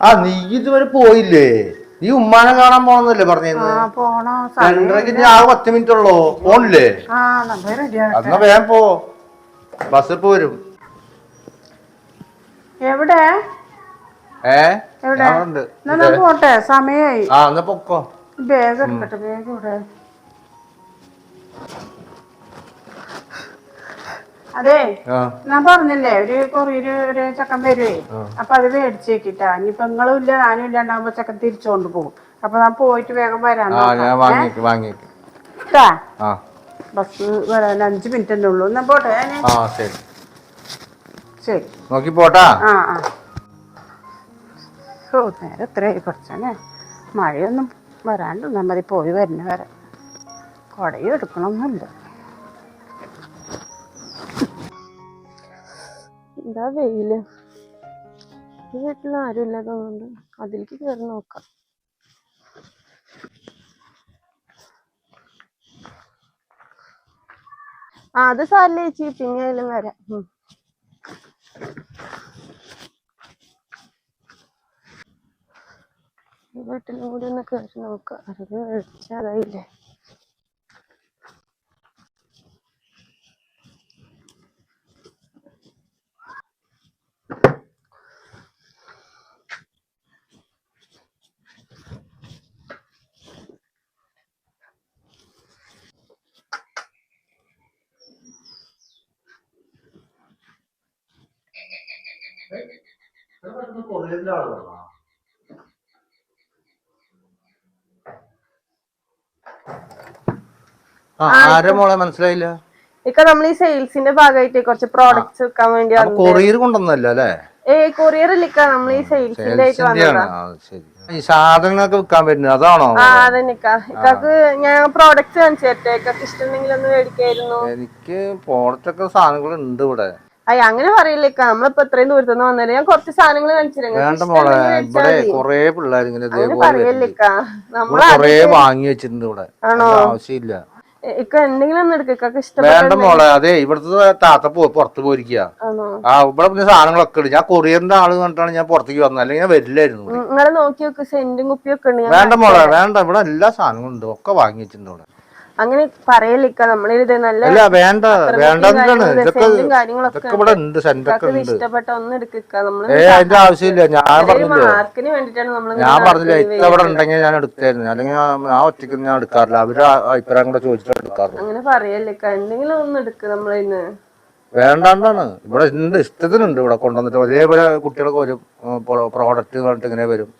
ആ നീ ഇതുവരെ പോയില്ലേ? നീ ഉമ്മാനെ കാണാൻ പോണെന്നല്ലേ പറഞ്ഞിരുന്നു? ആ പോണോ? രണ്ടരക്ക് ഞാൻ ആകെ പത്ത് മിനിറ്റ് ഉള്ളോ. പോണില്ലേ? ആ എന്നാ വേഗം പോ. ബസ് ഇപ്പൊ വരും. എവിടെ? ഏ? എവിടെ? പോട്ടെ സമയായി. ആ എന്നാ പൊക്കോ. വേഗം എടുക്കട്ടെ ബാഗ് ഇവിടെ. അതെ. ഞാൻ പറഞ്ഞില്ലേ ഒരു കൊറിയര് ഒരു ചക്കൻ വരുവേ. അപ്പൊ അത് മേടിച്ച് വെക്കിട്ടാ ഇനിയിപ്പൊ നിങ്ങളും ഇല്ല ഞാനും ഇല്ലാണ്ടാവുമ്പോ ചക്കൻ തിരിച്ചോണ്ട് പോകും അപ്പൊ ഞാൻ പോയിട്ട് വേഗം വരാൻ ബസ് വരാൻ അഞ്ച് മിനിറ്റ് തന്നെ ഉള്ളൂ. എന്നാ പോട്ടെ ശരി. ശരി. നോക്കി പോട്ടാ. ആ ആ. ഓ നേരെ എത്രയായി കുറച്ചനെ മഴയൊന്നും വരാണ്ട് മതി പോയി വരുന്ന വരെ. കുടയും എടുക്കണമൊന്നുമില്ല എന്താ വെയിൽ. ഈ വീട്ടിൽ ആരും ഇല്ലാത്തതുകൊണ്ട് അതിലേക്ക് കയറി നോക്കാം. ആ അത് സാറില്ല ചേച്ചി പിന്നെ അതിലും വരാം. വീട്ടിലും കൂടി ഒന്ന് കയറി നോക്കാം. അറിവ് വിളിച്ചാതായില്ലേ ആ ആരെ മോളെ മനസ്സിലായില്ല? ഇക്ക നമ്മൾ ഈ സെയിൽസിന്റെ ഭാഗമായിട്ട് കുറച്ച് പ്രോഡക്ട്സ് വെക്കാൻ വേണ്ടി കൊറിയർ കൊണ്ടുവന്നല്ലോ അല്ലേ? ഏ കൊറിയർ ഇല്ലിക്ക നമ്മൾ ഈ സെയിൽസിന്റെ ആയിട്ട് വന്നതാ. ആ ശരി. ഈ സാധനങ്ങളൊക്കെ വിൽക്കാൻ പറ്റുന്നത് അതാണോ ആ അതെനിക്ക ഇക്കാക്ക് ഞാൻ പ്രോഡക്ട്സ് കാണിച്ചു തരട്ടെ. ഇക്കാക്ക് ഇഷ്ടമുണ്ടെങ്കിൽ ഒന്ന് മേടിക്കായിരുന്നു. എനിക്ക് പോണത്തൊക്കെ സാധനങ്ങൾ ഉണ്ട് ഇവിടെ. അയ്യ അങ്ങനെ പറയില്ലേക്ക നമ്മളിപ്പോ ഇത്രയും ദൂരത്തുനിന്ന് വന്നത് ഞാൻ കുറച്ച് സാധനങ്ങൾ വേണ്ട മോളെ ഇവിടെ കൊറേ പിള്ളേർ ഇങ്ങനെ ഇതേപോലെ പറയല്ലിക്ക നമ്മൾ കൊറേ വാങ്ങി വെച്ചിട്ടുണ്ട് ഇവിടെ. ആവശ്യമില്ല. ഇക്ക എന്തെങ്കിലും ഒന്ന് എടുക്ക. വേണ്ട മോളെ അതെ ഇവിടുത്തെ താത്ത പോയി പുറത്ത് പോയിരിക്കുക ആ ഇവിടെ പിന്നെ സാധനങ്ങളൊക്കെ ഉണ്ട്. ഞാൻ കൊറിയറിന്റെ ആൾ കണ്ടിട്ടാണ് ഞാൻ പുറത്തേക്ക് വന്നത്. അല്ലെങ്കിൽ ഞാൻ വരില്ലായിരുന്നു നിങ്ങളെ നോക്കി നോക്ക്. സെന്റും കുപ്പിയൊക്കെ ഉണ്ട്. വേണ്ട മോളെ വേണ്ട. ഇവിടെ എല്ലാ സാധനങ്ങളും ഉണ്ട്. ഒക്കെ വാങ്ങി വെച്ചിട്ടുണ്ട് ഇവിടെ. അങ്ങനെ പറയലിക്ക. നമ്മളിത് നല്ല അല്ല വേണ്ട വേണ്ടെന്നാണ് ഇതൊക്കെ ഇതൊക്കെ ഇവിടെ ഉണ്ട് സെന്റൊക്കെ ഉണ്ട്. ഇഷ്ടപ്പെട്ട ഒന്ന് എടുക്കുക നമ്മൾ ഏ അതിന്റെ ആവശ്യമില്ല. ഞാൻ പറഞ്ഞില്ല? മാർക്കിന് വേണ്ടിട്ടാണ് നമ്മൾ ഞാൻ പറഞ്ഞില്ല ഇത്തവണ ഉണ്ടെങ്കിൽ ഞാൻ എടുത്തായിരുന്നു അല്ലെങ്കിൽ ഞാൻ- ഞാൻ ഒറ്റയ്ക്ക് ഞാൻ എടുക്കാറില്ല. അവർ ആ അഭിപ്രായം കൂടെ ചോദിച്ചിട്ട് എടുക്കാറുള്ളൂ. അങ്ങനെ പറയലിക്ക. എന്തെങ്കിലും ഒന്ന് എടുക്ക് നമ്മളിന്ന് വേണ്ടാണ്ടാണ് ഇവിടെ ഉണ്ട് ഇഷ്ടത്തിനുണ്ട് ഇവിടെ കൊണ്ടുവന്നിട്ട്. ഒരേപോലെ കുട്ടികളൊക്കെ വരും പ്രോഡക്റ്റ് പറഞ്ഞിട്ട് ഇങ്ങനെ വരും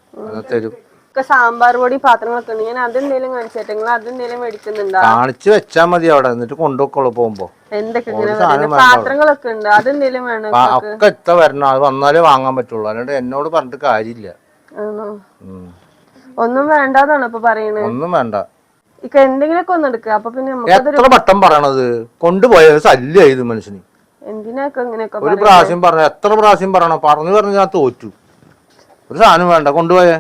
തരും ഒക്കെ സാമ്പാർ പൊടി പാത്രങ്ങളൊക്കെ ഉണ്ട്. ഞാൻ അതെന്തേലും കാണിച്ചേട്ടെ നിങ്ങൾ അതെന്തേലും മേടിക്കുന്നുണ്ടോ? കാണിച്ചു വെച്ചാ മതി അവിടെ. എന്നിട്ട് കൊണ്ടുപോക്കോളൂ പോകുമ്പോ. എന്തൊക്കെ ഇങ്ങനെ ഒരു സാധനം വരുന്നത് പാത്രങ്ങളൊക്കെ ഉണ്ട്? അതെന്തേലും വേണോ ആ, ഒക്കെ എത്ര വരണം. അത് വന്നാലേ വാങ്ങാൻ പറ്റുള്ളൂ. അല്ലാണ്ട് എന്നോട് പറഞ്ഞിട്ട് കാര്യമില്ല. ആണോ? ഉം. ഒന്നും വേണ്ടാന്നാണ് ഇപ്പൊ ഒന്നും വേണ്ട. ഇക്ക എന്തെങ്കിലുമൊക്കെ ഒന്ന് എടുക്കുക അപ്പൊ പിന്നെ നമുക്ക് എത്ര വട്ടം പറയണത്? കൊണ്ടുപോയത് ശല്യായത് മനുഷ്യന്. എന്തിനാക്ക ഇങ്ങനെയൊക്കെ ഒരു പ്രാവശ്യം പറഞ്ഞു എത്ര പ്രാവശ്യം പറയണം? പറഞ്ഞു പറഞ്ഞു ഞാൻ തോറ്റു. ഒരു സാധനം വേണ്ട. കൊണ്ടുപോയേ.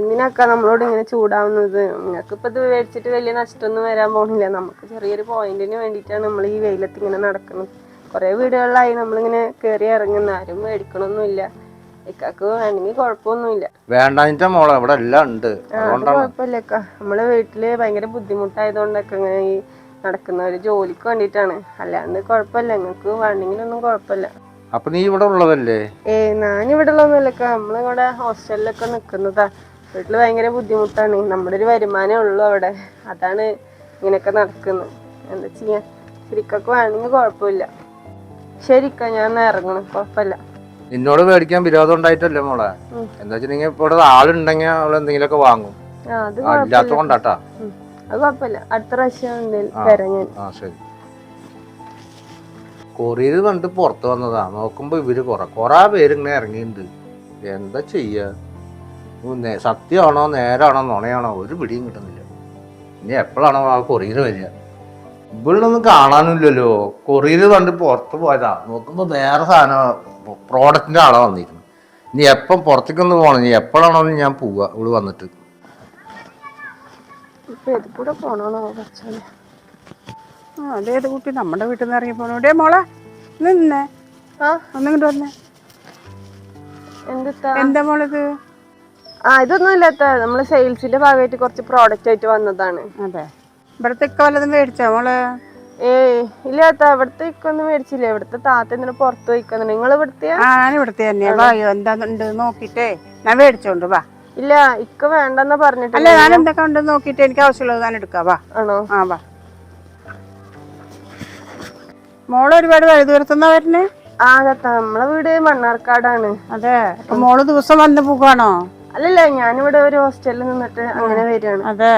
എന്തിനാക്ക നമ്മളോട് ഇങ്ങനെ ചൂടാവുന്നത്? നിങ്ങൾക്ക് ഇപ്പൊ ഇത് മേടിച്ചിട്ട് വലിയ നഷ്ടമൊന്നും വരാൻ പോണില്ല. നമുക്ക് ചെറിയൊരു പോയിന്റിന് വേണ്ടിയിട്ടാണ് നമ്മൾ ഈ വെയിലത്ത് ഇങ്ങനെ നടക്കുന്നത് കുറെ വീടുകളിലായി നമ്മളിങ്ങനെ കയറി ഇറങ്ങുന്ന ആരും മേടിക്കണമൊന്നുമില്ല ഇക്കാക്ക് വേണമെങ്കിൽ കുഴപ്പമൊന്നുമില്ല. വേണ്ടാഞ്ഞിട്ടാ മോളെ. ഇവിടെ എല്ലാം ഉണ്ട്. കുഴപ്പമില്ല നമ്മളെ വീട്ടിൽ ഭയങ്കര ബുദ്ധിമുട്ടായതുകൊണ്ടൊക്കെ ഇങ്ങനെ ഈ നടക്കുന്ന ഒരു ജോലിക്ക് വേണ്ടിയിട്ടാണ്. അല്ലാണ്ട് കുഴപ്പമില്ല. നിങ്ങൾക്ക് വേണമെങ്കിലൊന്നും കുഴപ്പമില്ല. അപ്പൊ നീ ഇവിടെ ഉള്ളതല്ലേ? ഏ ഞാൻ ഞാനിവിടെ ഉള്ളതൊന്നുമില്ലക്ക നമ്മളിവിടെ ഹോസ്റ്റലിലൊക്കെ നിൽക്കുന്നതാ വീട്ടിൽ ഭയങ്കര ബുദ്ധിമുട്ടാണ്. നമ്മുടെ ഒരു വരുമാനമേ ഉള്ളൂ അവിടെ. അതാണ് ഇങ്ങനെയൊക്കെ നടക്കുന്നത്. എന്താ ചെയ്യാ? ശരിക്കൊക്കെ വേണമെങ്കിൽ കുഴപ്പമില്ല. ശരിക്ക ഞാൻ ഇറങ്ങണം. കുഴപ്പമില്ല. നിന്നോട് മേടിക്കാൻ വിരോധം ഉണ്ടായിട്ടല്ലേ മോളെ. എന്താ വെച്ചിട്ടുണ്ടെങ്കിൽ ഇവിടെ ആളുണ്ടെങ്കിൽ അവൾ എന്തെങ്കിലുമൊക്കെ വാങ്ങും. ആ അത് കുഴപ്പമില്ല. അടുത്ത പ്രാവശ്യം ആ ശരി. കൊറിയർ കണ്ട് പുറത്ത് വന്നതാ. നോക്കുമ്പോ ഇവർ കൊറേ കൊറേ പേര് ഇങ്ങനെ ഇറങ്ങിയിട്ടുണ്ട് എന്താ ചെയ്യാ? സത്യമാണോ നേരാണോ നുണയാണോ ഒരു പിടിയും കിട്ടുന്നില്ല. ഇനി എപ്പോഴാണോ ആ കൊറിയർ വരിക? ഇവിടെയൊന്നും കാണാനില്ലല്ലോ. കൊറിയർ കണ്ട് പുറത്ത് പോയതാ. നോക്കുമ്പോൾ വേറെ സാധനം പ്രോഡക്റ്റിന്റെ ആളാണ് വന്നിരിക്കുന്നത്. ഇനി എപ്പം പുറത്തേക്കൊന്ന് പോകണം ഇനി എപ്പോഴാണോ ഞാൻ പോവുക ഇവിടെ വന്നിട്ട്? അതേത് കുട്ടി? നമ്മുടെ വീട്ടിൽ നിന്ന് ഇറങ്ങി പോണു? ഡേ മോളെ നിന്നേ? ആ. ഒന്നിങ്ങോട്ട് വന്നേ. എന്താ മോളിത്? ആ ഇതൊന്നും ഇല്ലാത്ത നമ്മൾ സെയിൽസിന്റെ ഭാഗമായിട്ട് കുറച്ച് പ്രോഡക്റ്റ് ആയിട്ട് വന്നതാണ്. അതെ. ഇവിടത്തെ ഇക്ക വല്ലതും മേടിച്ചോ മോൾ? ഏ ഇല്ലാത്ത ഇവിടുത്തെ ഒന്നും മേടിച്ചില്ല. ഇവിടുത്തെ താത്ത ഇങ്ങനെ പുറത്ത് പോയിക്കുന്നുണ്ട് നിങ്ങൾ ഇവിടുത്തെ ആ ഞാൻ ഇവിടുത്തെ തന്നെയാ. വാ എന്താണ്ട് നോക്കിട്ടേ. ഞാൻ മേടിച്ചോണ്ട് വാ. ഇല്ല ഇക്ക വേണ്ടെന്ന് പറഞ്ഞിട്ട് അല്ല ഞാൻ എന്തൊക്കെ ഉണ്ടെന്ന് നോക്കിട്ട് എനിക്ക് ആവശ്യമുള്ളത് ഞാൻ എടുക്കാം. വാ. ആണോ? ആ വാ. മോൾ ഒരുപാട് വഴി വരണേ വരുന്നേ? ആ താത്ത നമ്മളെ വീട് മണ്ണാർക്കാടാണ്. അതെ. മോൾ ദിവസം വന്ന് പോകാണോ അല്ലല്ല ഞാനിവിടെ ഒരു ഹോസ്റ്റലിൽ നിന്നിട്ട് അങ്ങനെ വരികയാണ്. അതെ.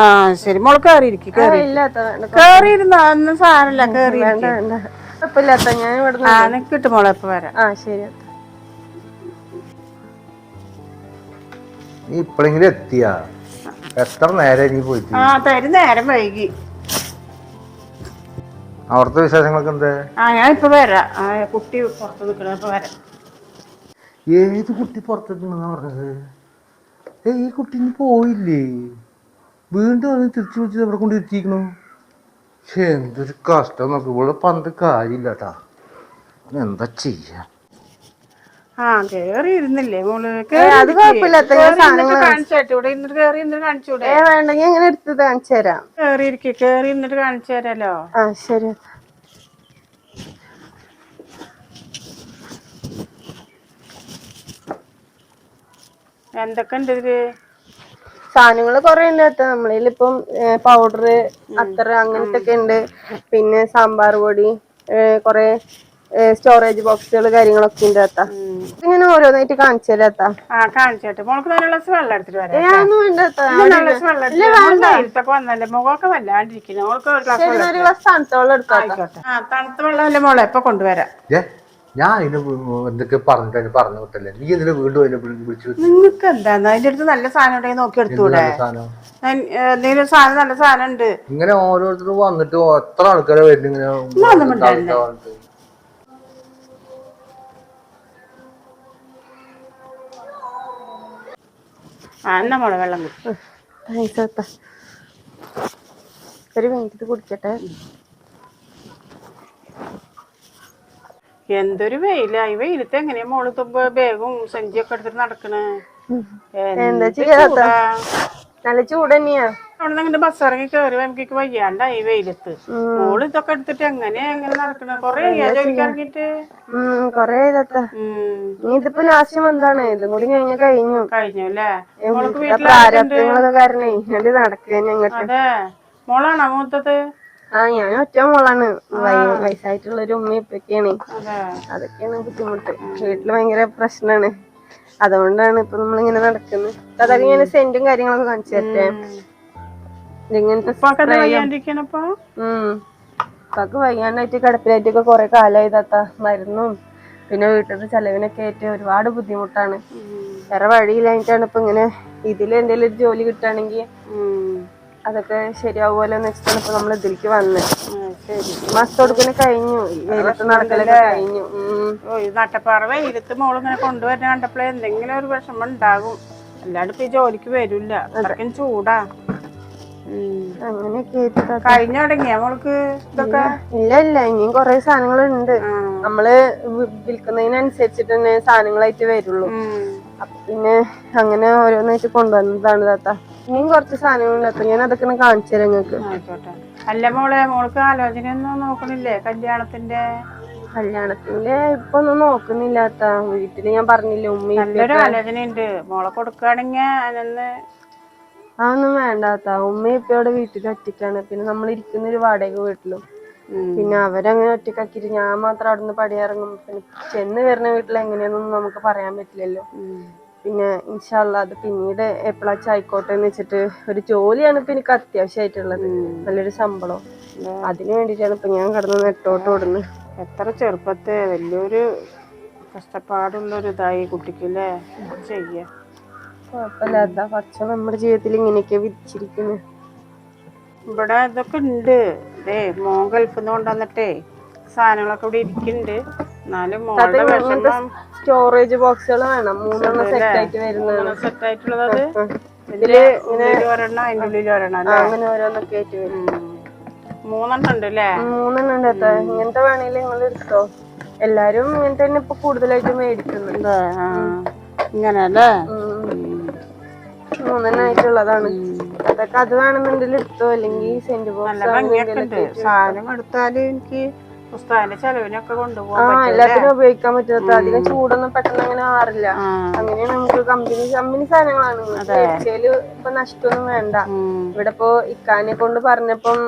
ആ ശരി. മോൾ കേറിയിരിക്കും കേറിയിരുന്നോ സാരല്ല കേറി കുഴപ്പമില്ലാത്ത ഞാൻ ഇവിടെ ആ നിക്കിട്ട് മോളെ ഇപ്പൊ വരാം. ആ ശരി. നീ ഇപ്പോഴെങ്കിലും എത്തിയാ? എത്ര നേരം നീ പോയിട്ട്? ആ തരും നേരം വൈകി. അവിടുത്തെ വിശേഷങ്ങളൊക്കെ എന്താ ആ ഞാൻ ഇപ്പൊ വരാം. കുട്ടി പുറത്ത് നിൽക്കണ ഇപ്പൊ വരാം. ഏത് കുട്ടി പുറത്തെത്തുന്നാ പറഞ്ഞത്. ഏ ഈ കുട്ടി ഇനി പോയില്ലേ? വീണ്ടും അത് തിരിച്ചു വിളിച്ചത് എവിടെ കൊണ്ട് എത്തിക്കണു പക്ഷെ എന്തൊരു കഷ്ടം നോക്ക്. ഇവിടെ പന്ത് കാര്യമില്ല കേട്ടാ എന്താ ചെയ്യാ? ആ കേറി ഇരുന്നില്ലേ മോൾ? അത് സാധനങ്ങൾ കാണിച്ചായിട്ട് ഇവിടെ ഇരുന്നിട്ട് കേറി ഇരുന്നിട്ട് കാണിച്ചൂടെ? ഏ വേണ്ട ഞാൻ ഇങ്ങനെ എടുത്തത് കാണിച്ചു തരാം. കേറി ഇരിക്കും കേറി ഇരുന്നിട്ട് കാണിച്ചു തരാലോ. ആ ശരി. എന്തൊക്കെ ഉണ്ട് ഇതിൽ? സാധനങ്ങൾ കുറെ ഉണ്ട് അത്ത നമ്മളിലിപ്പം പൗഡർ അത്ര അങ്ങനത്തെ ഒക്കെ ഉണ്ട് പിന്നെ സാമ്പാർ പൊടി കുറെ സ്റ്റോറേജ് ബോക്സുകൾ കാര്യങ്ങളൊക്കെ ഉണ്ട് ഇങ്ങനെ ഓരോന്നായിട്ട് കാണിച്ചു ആ മോൾക്ക് നല്ല ഗ്ലാസ് വെള്ളം എടുത്തിട്ട് വരാം മുഖമൊക്കെ വല്ലാണ്ടിരിക്കുന്നു. മോൾക്ക് ഒരു ഗ്ലാസ്. ആ തണുത്ത വെള്ളമല്ലേ മോളെ? ഇപ്പൊ കൊണ്ടുവരാം. ഞാൻ അതിന് എന്തൊക്കെ പറഞ്ഞിട്ട് അതിന് പറഞ്ഞു വിട്ടല്ലേ? നീ ഇതിന് വീണ്ടും അതിനെ വിളി- വിളിച്ചു നിങ്ങൾക്ക് എന്താ അതിന്റെ അടുത്ത് നല്ല സാധനം ഉണ്ടെങ്കിൽ നോക്കി എടുത്തൂടെ നല്ല സാധനം? ഞാൻ, എന്തെങ്കിലും സാധനം നല്ല സാധനം ഉണ്ട് ഇങ്ങനെ ഓരോരുത്തർ വന്നിട്ട് എത്ര ആൾക്കാരെ വരുന്നു ഇങ്ങനെ ഒന്നും മിണ്ടാതിരുന്നെ. വന്നിട്ട്. ആ എന്നാ മോളെ വെള്ളം കുടി. താങ്ക്സ് അത്ത. ഒരു മിനിറ്റ് കുടിക്കട്ടെ? എന്തൊരു വെയിലാ. ഈ വെയിലത്ത് എങ്ങനെയാ മോൾ തുമ്പ ബാഗും സഞ്ചിയൊക്കെ എടുത്തിട്ട് നടക്കണേ? എന്താ ചെയ്യാ അത്ത? നല്ല ചൂട് തന്നെയാ. അവിടെ അങ്ങനെ ബസ് ഇറങ്ങി കയറി എനിക്ക് വയ്യാണ്ട ഈ വെയിലത്ത്. മോൾ ഇതൊക്കെ എടുത്തിട്ട് എങ്ങനെയാ എങ്ങനെ നടക്കണ? കൊറേ ജോലിക്ക് ഇറങ്ങിട്ട് കൊറേ ഇതിപ്പോ ലാസ്റ്റ് മന്താണ് ഇതും കൂടി കഴിഞ്ഞ കഴിഞ്ഞു. കഴിഞ്ഞു അല്ലേ? മോൾക്ക് ആ വീട്ടിൽ പ്രാരാബ്ദങ്ങളൊക്കെ കാരണേ നടക്കുക അതെ. മോളാണോ മൂത്തത്? ആ ഞാൻ ഒറ്റ മോളാണ്. വയസ്സായിട്ടുള്ള ഒരു ഉമ്മ ഇപ്പൊക്കെയാണ് അതെ. അതൊക്കെയാണ് ബുദ്ധിമുട്ട്. വീട്ടിൽ ഭയങ്കര പ്രശ്നമാണ് അതുകൊണ്ടാണ് ഇപ്പൊ നമ്മളിങ്ങനെ നടക്കുന്നത് അതൊക്കെ ഞാൻ സെന്റും കാര്യങ്ങളൊക്കെ കാണിച്ചു തരട്ടെ. ഇങ്ങനത്തെ ഉപ്പാക്ക് വയ്യാണ്ടായിട്ട് കിടപ്പിലായിട്ടൊക്കെ കുറെ കാലമായി താത്ത. മരുന്നും പിന്നെ വീട്ടിലത്തെ ചെലവിനൊക്കെ ആയിട്ട് ഒരുപാട് ബുദ്ധിമുട്ടാണ്. വേറെ വഴിയില്ലായിട്ടാണ് ഇപ്പൊ ഇങ്ങനെ ഇതിൽ എന്തെങ്കിലും ഒരു ജോലി കിട്ടുകയാണെങ്കിൽ അതൊക്കെ ശരിയാവുമല്ലോ എന്ന് വെച്ചിട്ടാണ് ഇപ്പൊ നമ്മൾ ഇതിലേക്ക് വന്നത് ശരി. കൊടുക്കുന്ന കഴിഞ്ഞു. വെയിലത്ത് നടക്കലൊക്കെ കഴിഞ്ഞു. നട്ടപ്പാറവ ഓ ഈ നട്ടപ്പാറ വെയിലത്ത് മോൾ ഇങ്ങനെ കൊണ്ടുവരുന്ന കണ്ടപ്പോഴേ എന്തെങ്കിലും ഒരു വിഷമം ഉണ്ടാകും. അല്ലാണ്ട് ഇപ്പൊ ഈ ജോലിക്ക് വരില്ല. അത്രയ്ക്കും ചൂടാ. തുടങ്ങിയ മോൾക്ക് ഇതൊക്കെ? ഇല്ല ഇല്ല. ഇനിയും കൊറേ സാധനങ്ങളുണ്ട്. നമ്മൾ വിൽക്കുന്നതിനനുസരിച്ചിട്ട് തന്നെ സാധനങ്ങളായിട്ട് വരുള്ളൂ. അപ്പൊ പിന്നെ അങ്ങനെ ഓരോന്നായിട്ട് കൊണ്ടുവന്നതാണ് താത്ത. ഇനിയും കുറച്ച് സാധനങ്ങളുണ്ട്. അപ്പൊ ഞാൻ അതൊക്കെ കാണിച്ചു തരാം നിങ്ങൾക്ക്. ആയിക്കോട്ടെ. അല്ല മോളെ മോൾക്ക് ആലോചന ഒന്നും നോക്കണില്ലേ? കല്യാണത്തിന്റെ? കല്യാണത്തിന്റെ ഇപ്പൊ ഒന്നും നോക്കുന്നില്ലാത്ത വീട്ടിൽ ഞാൻ പറഞ്ഞില്ലേ ഉമ്മ നല്ലൊരു ആലോചനയുണ്ട്. മോളെ കൊടുക്കുകയാണെങ്കിൽ അതൊന്ന് അതൊന്നും വേണ്ടാത്ത ഉമ്മ ഇപ്പയുടെ വീട്ടിൽ ഒറ്റയ്ക്കാണ്. പിന്നെ നമ്മൾ ഇരിക്കുന്ന ഒരു വാടക വീട്ടിലും. പിന്നെ അവരങ്ങനെ ഒറ്റക്കാക്കിട്ട് ഞാൻ മാത്രം അവിടെ നിന്ന് പടിയിറങ്ങും പിന്നെ ചെന്ന് വരുന്ന വീട്ടിൽ എങ്ങനെയാന്നൊന്നും നമുക്ക് പറയാൻ പറ്റില്ലല്ലോ. പിന്നെ ഇൻഷാല്ല അത് പിന്നീട് എപ്പോഴാച്ചാ ആയിക്കോട്ടെ എന്ന് വെച്ചിട്ട് ഒരു ജോലിയാണ് ഇപ്പൊ എനിക്ക് അത്യാവശ്യമായിട്ടുള്ളത്. നല്ലൊരു ശമ്പളം. അതിനു വേണ്ടിയിട്ടാണ് ഇപ്പൊ ഞാൻ കടന്ന് നെട്ടോട്ട് ഓടുന്നത്. എത്ര ചെറുപ്പത്തെ വലിയൊരു കഷ്ടപ്പാടുള്ളൊരു ഇതായി കുട്ടിക്കല്ലേ? ചെയ്യ? ചെയ്യാ കുഴപ്പമില്ലാത്ത പക്ഷെ നമ്മുടെ ജീവിതത്തിൽ ഇങ്ങനെയൊക്കെ വിധിച്ചിരിക്കുന്നു ഇവിടെ ഇതൊക്കെ ഉണ്ട്. ദേ മോൻ ഗൾഫിൽ നിന്ന് കൊണ്ടുവന്നിട്ടേ സാധനങ്ങളൊക്കെ ഇവിടെ ഇരിക്കുന്നുണ്ട്. സ്റ്റോറേജ് ബോക്സുകൾ വേണം. മൂന്നെണ്ണം സെറ്റ് ആയിട്ട് വരുന്നതാണ്. സെറ്റ് ആയിട്ടുള്ളത് അത്? ഇതിൽ ഉള്ളിൽ ഒരെണ്ണം അതിന്റെ ഉള്ളിൽ ഒരെണ്ണം അങ്ങനെ ഓരോന്നൊക്കെ ആയിട്ട് വരും. മൂന്നെണ്ണം ഉണ്ട് അല്ലേ? മൂന്നെണ്ണം ഉണ്ട് ഇങ്ങനത്തെ വേണേലും നിങ്ങൾ എടുത്തോ. എല്ലാരും ഇങ്ങനത്തെ തന്നെ ഇപ്പൊ കൂടുതലായിട്ട് മേടിക്കുന്നുണ്ട്. ഇങ്ങനല്ലേ ഇങ്ങനെ അല്ലേ? മൂന്നെണ്ണായിട്ടുള്ളതാണ് അതൊക്കെ അത് വേണമെന്നുണ്ടെങ്കിൽ എടുത്തോ. അല്ലെങ്കിൽ സെന്റ് ബോക്സ് സാധനം എടുത്താൽ എനിക്ക് പുസ്തകത്തിന്റെ ചെലവിനൊക്കെ ആ കൊണ്ടുപോകാൻ പറ്റും എല്ലാത്തിനും ഉപയോഗിക്കാൻ പറ്റുന്നത് അധികം ചൂടൊന്നും പെട്ടെന്ന് അങ്ങനെ മാറില്ല അങ്ങനെയാണ് അങ്ങനെ നമുക്ക് കമ്പനി കമ്പനി സാധനങ്ങളാണ്. മേടിച്ചാൽ ഇപ്പൊ നഷ്ടമൊന്നും വേണ്ട. ഇവിടെ ഇപ്പൊ ഇക്കാനെ കൊണ്ട് പറഞ്ഞപ്പം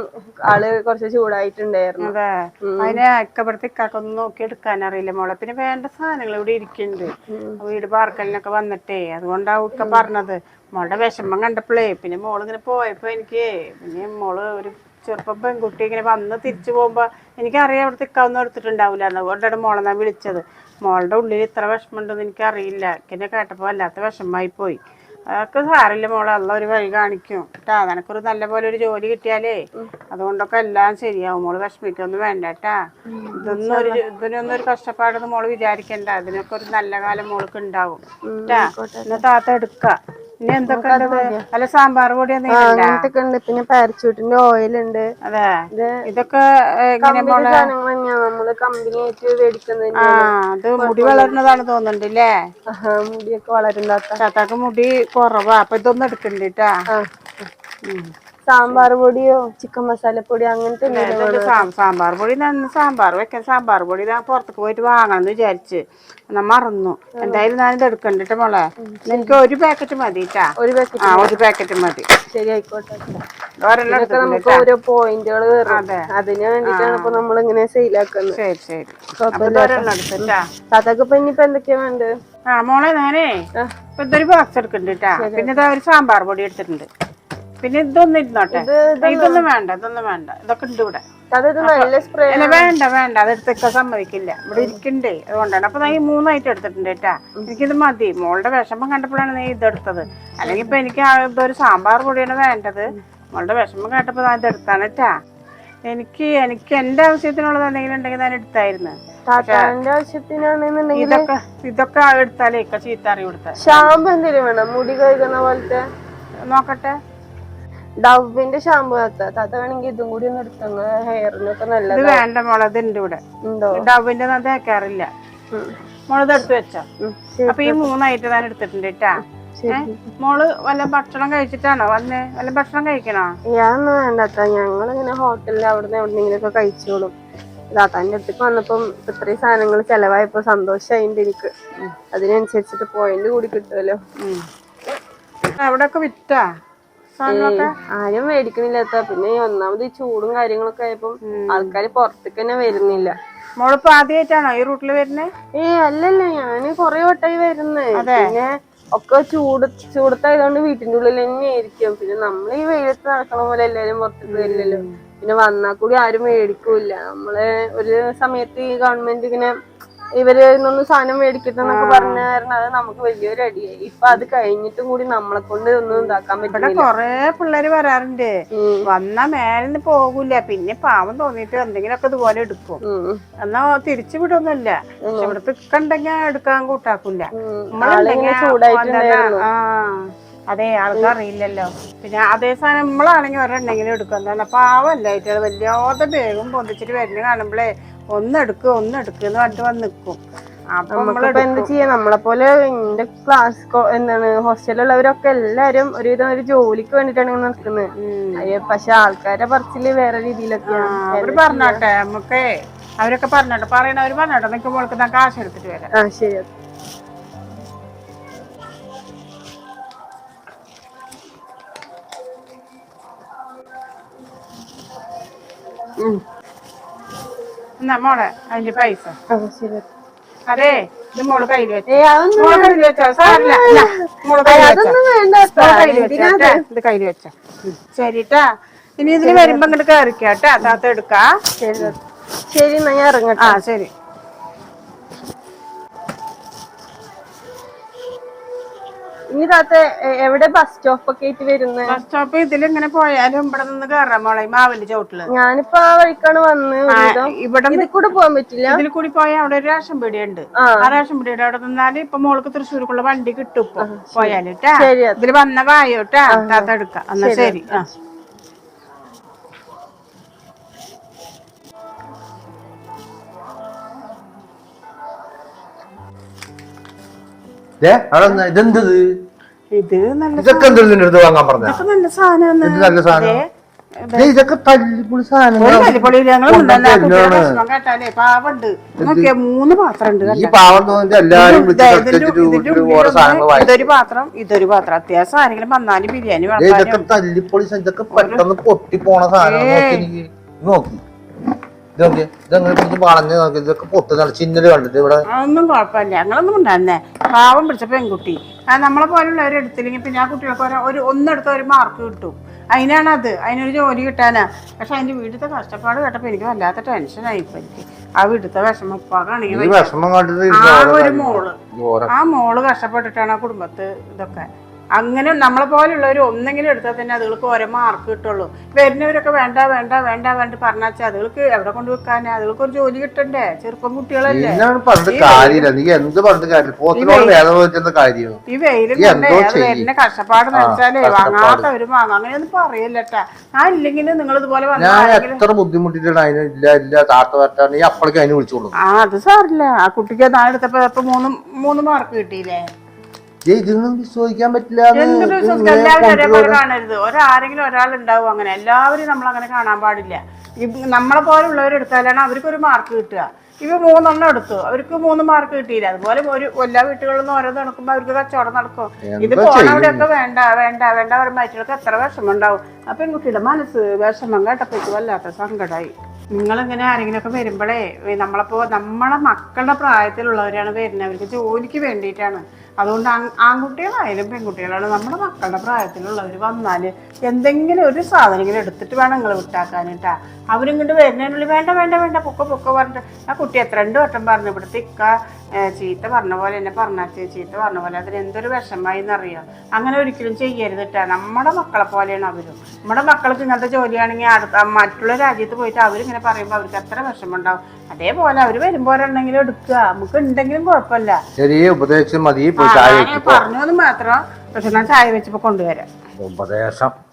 ആൾ കുറച്ച് ചൂടായിട്ടുണ്ടായിരുന്നു. അതെ. അതിനെ ഇക്കപ്പെടുത്ത് ഇക്കാക്കൊന്നും നോക്കി എടുക്കാൻ അറിയില്ല മോളെ. പിന്നെ വേണ്ട സാധനങ്ങൾ ഇവിടെ ഇരിക്കുന്നുണ്ട്. വീട് പാർക്കലിനൊക്കെ വന്നിട്ടേ. അതുകൊണ്ടാവും ഇക്ക പറഞ്ഞത്. മോളുടെ വിഷമം കണ്ടപ്പോഴേ പിന്നെ മോളിങ്ങനെ പോയപ്പോ എനിക്ക് പിന്നെ മോൾ ഒരു ചെറുപ്പം പെൺകുട്ടി ഇങ്ങനെ വന്ന് തിരിച്ചു പോകുമ്പോ എനിക്കറിയാം അവിടുത്തെ ഇക്കാവൊന്നും എടുത്തിട്ടുണ്ടാവില്ല അതുകൊണ്ടാണ് മോളെ ഞാൻ വിളിച്ചത്. മോളുടെ ഉള്ളിൽ ഇത്ര വിഷമമുണ്ടെന്ന് എനിക്കറിയില്ല. എന്നെ കേട്ടപ്പോൾ വല്ലാത്ത വിഷമമായി പോയി. അതൊക്കെ സാറില്ല മോളെ. അല്ല ഒരു വഴി കാണിക്കും. കേട്ടാ നിനക്കൊരു നല്ല പോലെ ഒരു ജോലി കിട്ടിയാലേ അതുകൊണ്ടൊക്കെ എല്ലാം ശരിയാവും. മോൾ വിഷമിക്കൊന്നും വേണ്ട കേട്ടാ ഇതൊന്നും ഒരു ഇതിനൊന്നും ഒരു കഷ്ടപ്പാടൊന്നും മോൾ വിചാരിക്കണ്ട. അതിനൊക്കെ ഒരു നല്ല കാലം മോൾക്ക് ഉണ്ടാവും. കേട്ടാ എന്നാ താത്ത എടുക്ക. ഇനി എന്തൊക്കെ അല്ല സാമ്പാർ പൊടി? അങ്ങനത്തെ ഉണ്ട്? പിന്നെ പാരച്ചൂട്ടിന്റെ ഓയിൽ ഉണ്ട് അതെ ഇതൊക്കെ നമ്മൾ കമ്പനി ആയിട്ട് മേടിക്കുന്നത് അത് മുടി വളരുന്നതാണ് തോന്നുന്നുണ്ട് അല്ലേ മുടിയൊക്കെ വളരുന്ന താത്താക്ക് മുടി കുറവാ. അപ്പൊ ഇതൊന്നും എടുക്കണ്ടിട്ടാ സാമ്പാർ പൊടിയോ ചിക്കൻ മസാല പൊടിയോ അങ്ങനത്തെ എന്തെങ്കിലും സാമ്പാർ പൊടി സാമ്പാർ വെക്കാൻ സാമ്പാർ പൊടി ഞാൻ പുറത്തേക്ക് പോയിട്ട് എന്ന് വിചാരിച്ച്. എന്നാ മറന്നു. എന്തായാലും ഞാൻ ഇത് എടുക്കണ്ടിട്ട് മോളെ? എനിക്ക് ഒരു പാക്കറ്റ് മതി ഒരു പാക്കറ്റ് ആ ഒരു പാക്കറ്റ് മതി. ശരി ആയിക്കോട്ടെ. ഇതൊക്കെ നമുക്ക് ഓരോ പോയിന്റുകൾ. അതിന് വേണ്ടിട്ടാണ് ഇപ്പൊ നമ്മൾ ഇങ്ങനെ സെയിലാക്കുന്നത് ശരി ശരി. അപ്പൊ ഇത് ഒരെണ്ണം എടുത്തിട്ടാ. താത്താക്ക് ഇപ്പൊ ഇനിയിപ്പോ എന്തൊക്കെയാ വേണ്ടത്? ആ മോളെ ഞാനേ. ഇപ്പൊ ഇതൊരു ബോക്സ് എടുക്കണ്ടിട്ടാ ട്ടാ. പിന്നെ ഒരു സാമ്പാർ പൊടി എടുത്തിട്ടുണ്ട്. പിന്നെ ഇതൊന്നും ഇരുന്നോട്ടെ. ഇതൊന്നും വേണ്ട ഇതൊന്നും വേണ്ട. ഇതൊക്കെ ഉണ്ട് ഇവിടെ. അല്ല വേണ്ട വേണ്ട. അത് എടുത്തേക്ക സമ്മതിക്കില്ല. ഇവിടെ ഇരിക്കണ്ടേ അതുകൊണ്ടാണ്. അപ്പൊ ഞാൻ ഈ മൂന്നായിട്ട് എടുത്തിട്ടുണ്ട് കേട്ടാ. എനിക്കിത് മതി. മോളുടെ വിഷമം കണ്ടപ്പോഴാണ് നീ ഇതെടുത്തത്. അല്ലെങ്കിൽ ഇപ്പൊ എനിക്ക് ഇതൊരു സാമ്പാർ പൊടിയാണ് വേണ്ടത്. മോളുടെ വിഷമം കേട്ടപ്പോ ഞാൻ ഇതെടുത്താണ് കേട്ടാ. എനിക്ക് എനിക്ക് എന്റെ ആവശ്യത്തിനുള്ളത് എന്തെങ്കിലും ഉണ്ടെങ്കിൽ ഞാൻ എടുത്തായിരുന്നു. ഇതൊക്കെ ഇതൊക്കെ എടുത്താലേ ചീത്ത അറിവ് കൊടുത്ത. ഷാമ്പു എന്തെങ്കിലും വേണം? മുടി കഴുകുന്ന പോലത്തെ? നോക്കട്ടെ. ഡവിന്റെ ഷാമ്പു താത്ത. താത്ത വേണമെങ്കിൽ ഇതും കൂടി ഒന്ന് എടുത്തങ്ങ് ഹെയറിനൊക്കെ ഇത് നല്ലത് വേണ്ട മോളെ ഉണ്ട് ഇവിടെ. ഉണ്ടോ? ഡവിന്റെ ഞാൻ തേക്കാറില്ല ഉം. മോളത് എടുത്ത് വെച്ചോ. അപ്പൊ ഈ മൂന്നായിട്ട് ഞാൻ എടുത്തിട്ടുണ്ട് കേട്ടാ മോൾ വല്ല ഭക്ഷണം കഴിച്ചിട്ടാണോ വന്ന്? വല്ല ഭക്ഷണം കഴിക്കണോ? ഞാനൊന്നും വേണ്ടാത്ത ഞങ്ങളിങ്ങനെ ഹോട്ടലിൽ അവിടുന്ന് എവിടെന്നെങ്കിലും ഒക്കെ കഴിച്ചോളും. താത്താന്റെ അടുത്തേക്ക് വന്നപ്പം ഇത്രയും സാധനങ്ങൾ ചെലവായപ്പോ സന്തോഷമായിണ്ട് എനിക്ക്. അതിനനുസരിച്ചിട്ട് പോയിന്റ് കൂടി കിട്ടുമല്ലോ അവിടെയൊക്കെ വിറ്റാ? സാധനങ്ങളൊക്കെ? ആരും മേടിക്കണില്ലാത്ത പിന്നെ ഈ ഒന്നാമത് ഈ ചൂടും കാര്യങ്ങളൊക്കെ ആയപ്പം ആൾക്കാര് പുറത്തേക്ക് തന്നെ വരുന്നില്ല. മോളിപ്പോ ആദ്യമായിട്ടാണോ ഈ റൂട്ടിൽ വരുന്നത് ഏ അല്ലല്ല ഞാൻ കൊറേ വട്ടായി വരുന്നേ. പിന്നെ ഒക്കെ ചൂട് ചൂടത്തായതുകൊണ്ട് വീട്ടിന്റെ ഉള്ളിൽ തന്നെ ആയിരിക്കും. പിന്നെ നമ്മൾ ഈ വെയിലത്ത് നടക്കണ പോലെ എല്ലാരും പുറത്തേക്ക് വരില്ലല്ലോ. പിന്നെ വന്നാൽ കൂടി ആരും മേടിക്കൂല നമ്മളെ ഒരു സമയത്ത് ഈ ഗവൺമെന്റ് ഇങ്ങനെ ഇവർ ഇന്നൊന്നും സാധനം മേടിക്കട്ടെന്നൊക്കെ പറഞ്ഞ കാരണം അത് നമുക്ക് വലിയൊരു അടിയായി. ഇപ്പൊ അത് കഴിഞ്ഞിട്ടും കൂടി നമ്മളെ കൊണ്ട് ഒന്നും ഇതാക്കാൻ പറ്റില്ല. കൊറേ പിള്ളേര് വരാറുണ്ട്. വന്ന മേലിന്ന് പോകൂല. പിന്നെ പാവം തോന്നിട്ട് എന്തെങ്കിലുമൊക്കെ ഇതുപോലെ എടുക്കും. എന്നാ തിരിച്ചു വിടൊന്നുമില്ല. പക്ഷെ ഇവിടെ തിക്കണ്ടെങ്കിൽ എടുക്കാൻ കൂട്ടാക്കൂല. അതെ ചൂടായിട്ടുണ്ടായിരുന്നു. ആ. അതെ ആൾക്കറിയില്ലല്ലോ പിന്നെ അതേ സാധനം നമ്മളാണെങ്കിൽ ഒരെണ്ണെങ്കിലും എടുക്കുന്നതാണ് പാവല്ലായിട്ട് വല്ലാതെ വേഗം പൊന്തിച്ചിട്ട് വരുന്ന കാണുമ്പോഴേ ഒന്നെടുക്കുക ഒന്നെടുക്ക് എന്ന് പറഞ്ഞിട്ട് വന്ന് നിൽക്കും നമുക്കിപ്പോ എന്ത് ചെയ്യാ? നമ്മളെ പോലെ എന്റെ ക്ലാസ് എന്താണ് ഹോസ്റ്റലിലുള്ളവരൊക്കെ എല്ലാരും ഒരുവിധം ഒരു ജോലിക്ക് വേണ്ടിട്ടാണ് നിൽക്കുന്നത് പക്ഷെ ആൾക്കാരെ പറച്ചിൽ വേറെ രീതിയിലൊക്കെയാണ് അവർ പറഞ്ഞോട്ടെ നമുക്ക് അവരൊക്കെ പറഞ്ഞോട്ടെ പറയണവര് പറഞ്ഞോട്ടെ നിനക്ക് മോൾക്ക് ഞാൻ കാശ് എടുത്തിട്ട് വരാം. ആ ശരി എന്നാ മോളെ അതിന്റെ പൈസ. അതെ ഇത് മോൾ കയ്യിൽ ഇത് കയ്യിൽ വെച്ചോ. ശരിട്ടാ ഇനി ഇതിന് വരുമ്പോ ഇങ്ങോട്ട് കയറിക്കാട്ടാ താത്ത എടുക്കാ. ശരി. ശരി ഞാൻ ഇറങ്ങട്ടെ. ആ ശരി. ഇനി താത്ത എവിടെ ബസ് സ്റ്റോപ്പ് ഒക്കെ ആയിട്ട് വരുന്നത് ബസ് സ്റ്റോപ്പ് ഇതിലിങ്ങനെ പോയാലും ഇവിടെ നിന്ന് കയറാം മോളെ മാവലി മാവിന്റെ ചോട്ടിൽ ഞാനിപ്പോ ആ വഴിക്കാണ് വന്ന് ഇവിടെ ഇതിൽ കൂടെ പോകാൻ പറ്റില്ല? ഇതിൽ കൂടി പോയാൽ അവിടെ ഒരു റേഷൻ പീടിയുണ്ട് ആ. ആ റേഷൻ പീടിയുടെ അവിടെ നിന്നാൽ ഇപ്പൊ മോൾക്ക് തൃശ്ശൂർക്കുള്ള വണ്ടി കിട്ടും ഇപ്പൊ. പോയാൽ ഇതിൽ ശരി ഇതിൽ വന്ന വായോട്ടാ താത്ത എടുക്കാം. എന്നാ ശരി ആ. ഇതെന്തത് ഇത് നല്ല ഇതൊക്കെ എന്ത് നിന്റെ അടുത്ത് വാങ്ങാൻ പറഞ്ഞ ഇതൊക്കെ നല്ല സാധനം ഇത് നല്ല സാധനം? ഇതൊക്കെ തല്ലിപ്പൊളി ഞങ്ങൾ കേട്ടാലേ പാവുണ്ട്. നോക്കിയാ മൂന്ന് പാത്രം ഉണ്ട് ഈ പാവം തോന്നിട്ട് എല്ലാരും വിളിച്ച് കളിച്ചിട്ട് വീട്ടിൽ ഓരോ സാധനങ്ങൾ ഇതൊരു പാത്രം ഇതൊരു പാത്രം. അത്യാവശ്യം ആരെങ്കിലും വന്നാലും ബിരിയാണി ദേ, തല്ലിപ്പൊളി സാധനം. ഇതൊക്കെ പെട്ടെന്ന് പൊട്ടി പോണ സാധനം. നോക്കി. ഇത് നോക്കി ഇതങ്ങനെ പിടിച്ച് വളഞ്ഞ് നോക്കി ഇതൊക്കെ പൊട്ടുന്നതാണ് ചിന്നൽ കണ്ടിട്ട് ഇവിടെ. അതൊന്നും കുഴപ്പമില്ല. ഞങ്ങളൊന്നും ഉണ്ടായിരുന്നേ പാവം പിടിച്ച പെൺകുട്ടി. ആ നമ്മളെ പോലുള്ളവർ എടുത്തില്ലെങ്കിൽ പിന്നെ ആ കുട്ടികൾക്ക് ഒരു- ഒരു ഒന്നെടുത്ത ഒരു മാർക്ക് കിട്ടും. അതിനാണത്. അത് അതിനൊരു ജോലി കിട്ടാനാ. പക്ഷെ അതിന്റെ വീട്ടിലത്തെ കഷ്ടപ്പാട് കേട്ടപ്പോ എനിക്ക് വല്ലാത്ത ടെൻഷനായി ഇപ്പൊ എനിക്ക്. ആ വീട്ടിലത്തെ വിഷമം ഈ ഉപ്പാകാണെങ്കിൽ വിഷമം കണ്ടിട്ട് ആ ഓരോ ഒരു കാര്യം- മോൾ. ഓരോ ആ മോൾ കഷ്ടപ്പെട്ടിട്ടാണ് ആ കുടുംബത്ത് ഇതൊക്കെ അങ്ങനെ നമ്മളെ പോലുള്ളവർ ഒന്നെങ്കിലും എടുത്താൽ തന്നെ അതുകൾക്ക് ഓരോ മാർക്ക് കിട്ടുള്ളൂ. വരുന്നവരൊക്കെ വേണ്ട വേണ്ട വേണ്ട വേണ്ട പറഞ്ഞാച്ചാൽ അതുകൾക്ക് എവിടെ കൊണ്ട് വെക്കാനാ? അതുകൾക്ക് ഒരു ജോലി കിട്ടണ്ടേ? ചെറുപ്പം കുട്ടികളല്ലേ? ഈ വെയിലും. വരുന്ന കഷ്ടപ്പാട് വെച്ചാലേ വാങ്ങാത്തവര് വാങ്ങാം. അങ്ങനെയൊന്നും പറയല്ലട്ടാ. ഞാൻ ഇല്ലെങ്കിൽ നിങ്ങൾ ഇതുപോലെ ഞാൻ വന്നാൽ എത്ര ബുദ്ധിമുട്ടിട്ടാണ് അതിന് ഇല്ല ഇല്ല താത്ത വരട്ടാണ് നീ അപ്പോഴേക്കും അതിന് വിളിച്ചോളൂ. ആ അത് സാറില്ല ആ കുട്ടിക്ക് നാളെ എടുത്തപ്പോ മൂന്ന് മൂന്ന് മാർക്ക് കിട്ടിയില്ലേ? ഇതൊന്നും വിശ്വസിക്കാൻ പറ്റില്ല എന്തൊരു വിശ്വസിച്ച് എല്ലാവരും ഒരേപോലെ കാണരുത്. ഒരാരെങ്കിലും ഒരാൾ ഉണ്ടാവും അങ്ങനെ. എല്ലാവരും നമ്മൾ അങ്ങനെ കാണാൻ പാടില്ല. നമ്മളെ നമ്മളെ പോലുള്ളവർ അവർക്ക് ഒരു മാർക്ക് കിട്ടുക. ഇവ മൂന്നെണ്ണം എടുത്തു. അവർക്ക് മൂന്ന് മാർക്ക് കിട്ടിയില്ല. അതുപോലെ ഒരു എല്ലാ വീട്ടുകളിൽ നിന്ന് ഓരോ നടക്കുമ്പോൾ അവർക്ക് കച്ചവടം നടക്കും. ഇത് എന്താ പോണവിടെയൊക്കെ വേണ്ട വേണ്ട വേണ്ട പറയുമ്പോൾ മറ്റുള്ളവർക്ക് എത്ര വിഷമം ഉണ്ടാവും ആ പെൺകുട്ടിയുടെ മനസ്സ് വിഷമം കേട്ടപ്പോ വല്ലാത്ത സങ്കടമായി നിങ്ങളിങ്ങനെ ആരെങ്കിലുമൊക്കെ വരുമ്പോഴേ നമ്മളിപ്പോ നമ്മളെ മക്കളുടെ പ്രായത്തിലുള്ളവരാണ് വരുന്നത്. അവർക്ക് ജോലിക്ക് വേണ്ടിയിട്ടാണ്. അതുകൊണ്ട് ആൺ- ആൺകുട്ടികളായാലും പെൺകുട്ടികളായാലും നമ്മുടെ മക്കളുടെ പ്രായത്തിലുള്ളവർ വന്നാൽ എന്തെങ്കിലും ഒരു സാധനങ്ങൾ എടുത്തിട്ട് വേണം നിങ്ങൾ വിട്ടാക്കാൻ കേട്ടാ. അവരും കൊണ്ട് വരുന്നതിനുള്ളിൽ വേണ്ട വേണ്ട വേണ്ട പൊക്ക പൊക്ക പറഞ്ഞിട്ട്. ആ കുട്ടി എത്ര രണ്ട് വട്ടം പറഞ്ഞു. ഇവിടുത്തെ ഇക്ക ഏ, ചീത്ത പറഞ്ഞ പോലെ എന്നെ പറഞ്ഞാൽ ചീത്ത പറഞ്ഞ പോലെ. അതിന് എന്തൊരു വിഷമായി എന്നറിയാം അങ്ങനെ ഒരിക്കലും ചെയ്യരുത് കേട്ടാ. നമ്മുടെ മക്കളെ പോലെയാണ് അവരും. നമ്മുടെ മക്കൾക്ക് ഇങ്ങനത്തെ ജോലിയാണെങ്കിൽ അടുത്ത മറ്റുള്ള രാജ്യത്ത് പോയിട്ട് അവരിങ്ങനെ പറയുമ്പോൾ അവർക്ക് എത്ര വിഷമമുണ്ടാവും. അതേപോലെ അവർ വരുമ്പോഴാണെങ്കിലും എടുക്കുക. നമുക്ക് ഉണ്ടെങ്കിലും കുഴപ്പമില്ല. ചെറിയ ഉപദേശം മതി. പറഞ്ഞു മാത്രം. പക്ഷെ ഞാൻ ചായ വെച്ചപ്പോ കൊണ്ടുവരാം. ഉപദേശം.